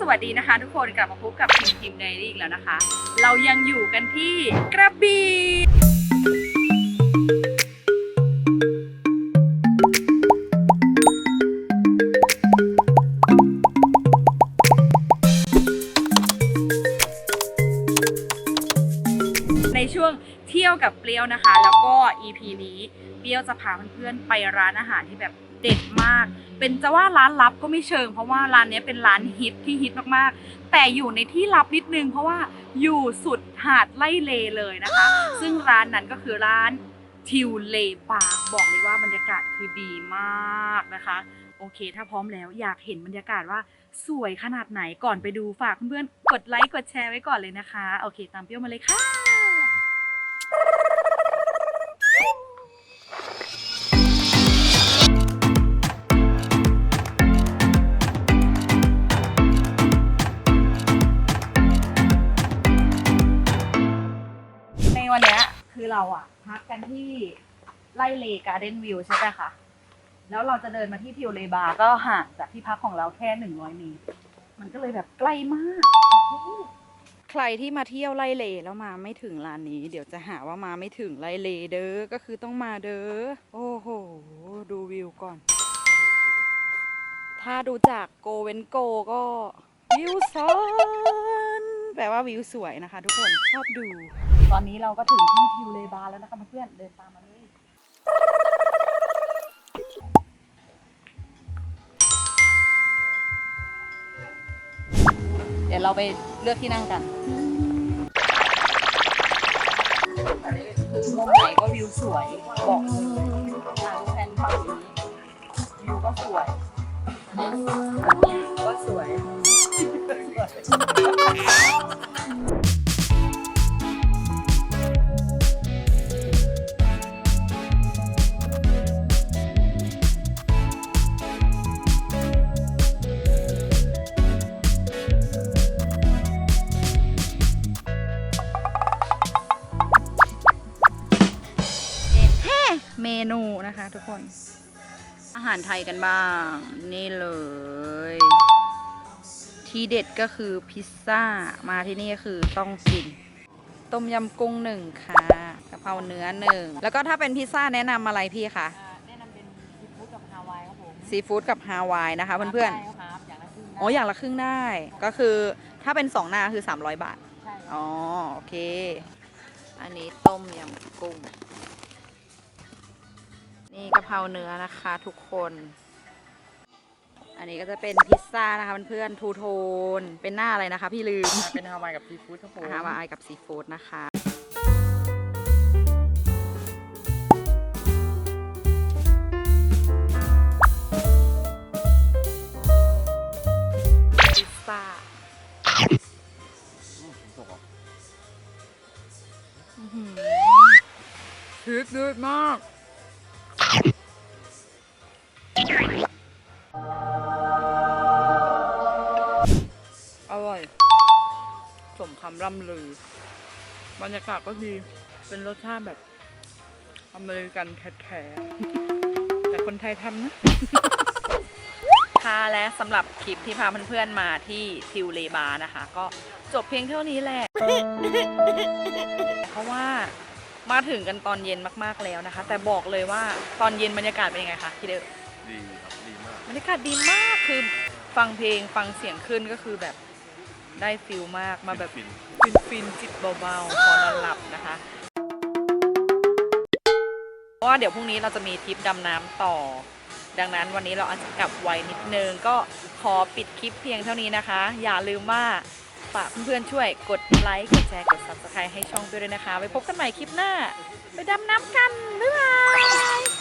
สวัสดีนะคะ ทุกคนกลับมาพบกับพิมพิมไดรี่อีกแล้วนะคะ เรายังอยู่กันที่กระบี่ในช่วงเที่ยวกับเปรี้ยวนะคะ แล้วก็ EP นี้เปรี้ยวจะพาเพื่อนๆไปร้านอาหารที่แบบ เด็ดมาก เป็นจะว่าร้านลับก็ไม่เชิง เพราะว่าร้านเนี้ยเป็นร้านฮิตที่ฮิตมากๆ แต่อยู่ในที่ลับนิดนึง เพราะว่าอยู่สุดหาดไล่เลเลยนะคะ ซึ่งร้านนั้นก็คือร้านทิวเลปาบอกเลยว่าบรรยากาศคือดีมากนะคะ โอเค ถ้าพร้อมแล้วอยากเห็นบรรยากาศว่าสวยขนาดไหนก่อนไปดูฝากเพื่อนๆกดไลค์กดแชร์ไว้ก่อนเลยนะคะ โอเค ตามเปรี้ยวมาเลยค่ะ คือเราอะพักกันที่ไล่เลการ์เด้นวิวใช่ไหมคะแล้วเราจะเดินมาที่ทิวเลบาก็ห่างจากที่พักของเราแค่หนึ่งร้อยเมตรมันก็เลยแบบใกล้มาก ใครที่มาเที่ยวไล่เลแล้วมาไม่ถึงร้านนี้ เดี๋ยวจะหาว่ามาไม่ถึงไล่เลเด้อก็คือต้องมาเด้อโอ้โห ดูวิวก่อน ถ้าดูจากโกเวนโกก็วิวสวย แปลว่าวิวสวยนะคะ ทุกคนชอบดู ตอนนี้เราก็ถึงที่ทิวเลบาแล้วนะคะเพื่อนเดินตามมาเลยเดี๋ยวเราไปเลือกที่นั่งกันคือมุมไหนก็วิวสวยบอกเลยทางแฟนฝั่งนี้วิวก็สวยก็สวย นูนะคะทุกคน อาหารไทยกันบ้าง นี่เลย ทีเด็ดก็คือพิซซ่า มาที่นี่ก็คือต้องกิน ต้มยำกุ้งหนึ่งค่ะกะเพราเนื้อหนึ่ง แล้วก็ถ้าเป็นพิซซ่าแนะนำอะไรพี่คะแนะนำเป็นซีฟู้ดกับฮาวายครับผมซีฟู้ดกับฮาวายนะคะเพื่อนใช่ครับอย่างละครึ่งๆโอ้อย่างละครึ่งได้ ก็คือถ้าเป็นสองหน้าคือ 300 บาทใช่ครับอ๋อ โอเค อันนี้ต้มยำกุ้ง นี่กะเพราเนื้อนะคะทุกคน อันนี้ก็จะเป็นพิซซ่านะคะเพื่อนๆทูโทน เป็นหน้าอะไรนะคะ พี่ลืม เป็นฮาวายกับซีฟู้ดครับผมอาหารวายกับซีฟู้ดนะคะพิซซ่าอื้อหือพริกเยอะมาก ร่ำลือบรรยากาศก็ดี เป็นรสชาติแบบอเมริกันแท้ๆแต่คนไทยทำนะ ค่ะและสำหรับคลิปที่พาเพื่อนๆมาที่ทิวเลบาร์นะคะ ก็จบเพียงเท่านี้แหละ เพราะว่ามาถึงกันตอนเย็นมากๆแล้วนะคะ แต่บอกเลยว่าตอนเย็นบรรยากาศเป็นยังไงคะพี่เดอดีครับดีมากบรรยากาศดีมากคือฟังเพลงฟังเสียงขึ้นก็คือแบบ ได้ฟิลมากมาแบบฟินฟินฟินๆจิตเบาๆพอนอนหลับนะคะ เพราะว่าเดี๋ยวพรุ่งนี้เราจะมีทริปดำน้ำต่อ ดังนั้นวันนี้เราอาจจะกลับไวนิดนึง ก็ขอปิดคลิปเพียงเท่านี้นะคะ อย่าลืมว่าฝากเพื่อนๆช่วยกดไลค์ กดแชร์ กด subscribe ให้ช่องด้วยนะคะ ไว้พบกันใหม่คลิปหน้า ไปดำน้ำกัน บ๊ายบาย